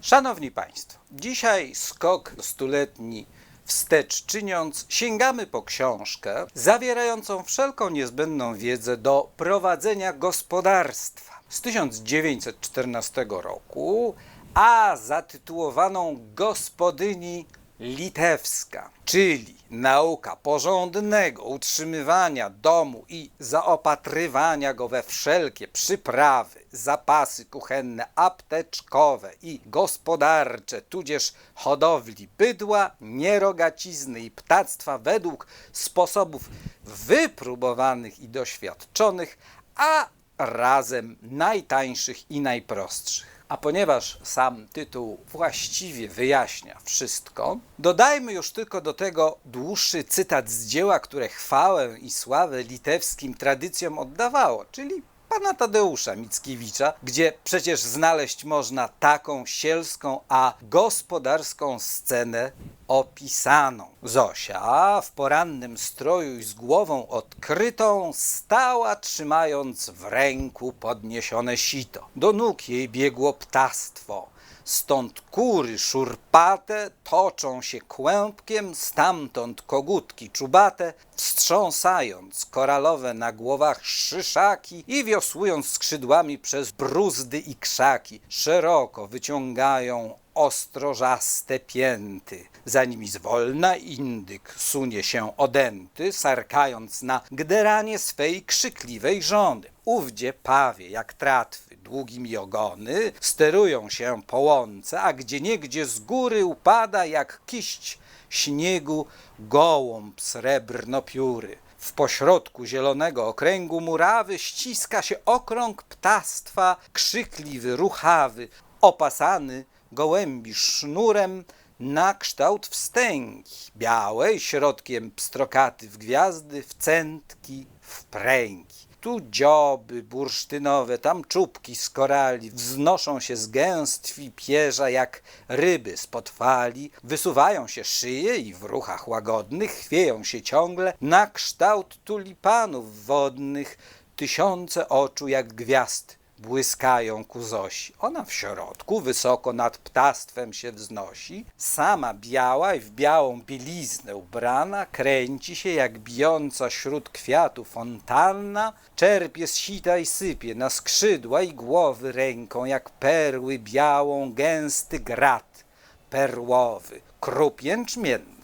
Szanowni Państwo, dzisiaj skok stuletni wstecz czyniąc, sięgamy po książkę zawierającą wszelką niezbędną wiedzę do prowadzenia gospodarstwa z 1914 roku, a zatytułowaną Gospodyni litewska, czyli nauka porządnego utrzymywania domu i zaopatrywania go we wszelkie przyprawy, zapasy kuchenne, apteczkowe i gospodarcze, tudzież hodowli bydła, nierogacizny i ptactwa według sposobów wypróbowanych i doświadczonych, a razem najtańszych i najprostszych. A ponieważ sam tytuł właściwie wyjaśnia wszystko, dodajmy już tylko do tego dłuższy cytat z dzieła, które chwałę i sławę litewskim tradycjom oddawało, czyli pana Tadeusza Mickiewicza, gdzie przecież znaleźć można taką sielską, a gospodarską scenę opisaną. Zosia w porannym stroju i z głową odkrytą stała trzymając w ręku podniesione sito. Do nóg jej biegło ptactwo. Stąd kury szurpate toczą się kłębkiem, stamtąd kogutki czubate, wstrząsając koralowe na głowach szyszaki i wiosłując skrzydłami przez bruzdy i krzaki, szeroko wyciągają ostrożaste pięty. Za nimi zwolna indyk sunie się odęty, sarkając na gderanie swej krzykliwej żony. Ówdzie pawie, jak tratwy, długimi ogony, sterują się po łące, a gdzie niegdzie z góry upada jak kiść śniegu gołąb srebrnopióry. W pośrodku zielonego okręgu murawy ściska się okrąg ptactwa, krzykliwy, ruchawy, opasany gołębi sznurem na kształt wstęgi, białej, środkiem pstrokaty w gwiazdy, w centki, w pręgi. Tu dzioby bursztynowe, tam czubki z korali wznoszą się z gęstwi pierza jak ryby spod fali, wysuwają się szyje i w ruchach łagodnych chwieją się ciągle na kształt tulipanów wodnych, tysiące oczu jak gwiazd błyskają ku Zosi. Ona w środku, wysoko nad ptactwem się wznosi, sama biała i w białą bieliznę ubrana, kręci się jak bijąca śród kwiatu fontanna, czerpie z sita i sypie na skrzydła i głowy ręką, jak perły białą, gęsty grat perłowy, krup jęczmiennych.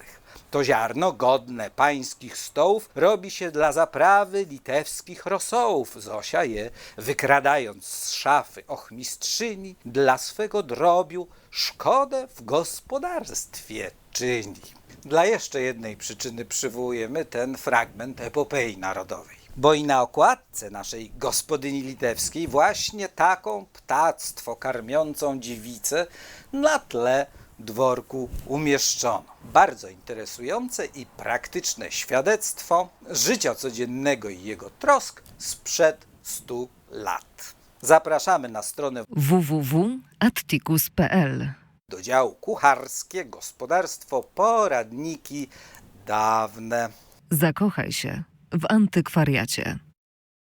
To ziarno godne pańskich stołów robi się dla zaprawy litewskich rosołów. Zosia je, wykradając z szafy ochmistrzyni, dla swego drobiu szkodę w gospodarstwie czyni. Dla jeszcze jednej przyczyny przywołujemy ten fragment epopei narodowej. Bo i na okładce naszej gospodyni litewskiej właśnie taką ptactwo karmiącą dziewicę na tle dworku umieszczono. Bardzo interesujące i praktyczne świadectwo życia codziennego i jego trosk sprzed 100 lat. Zapraszamy na stronę www.atticus.pl do działu kucharskie, gospodarstwo, poradniki dawne. Zakochaj się w antykwariacie.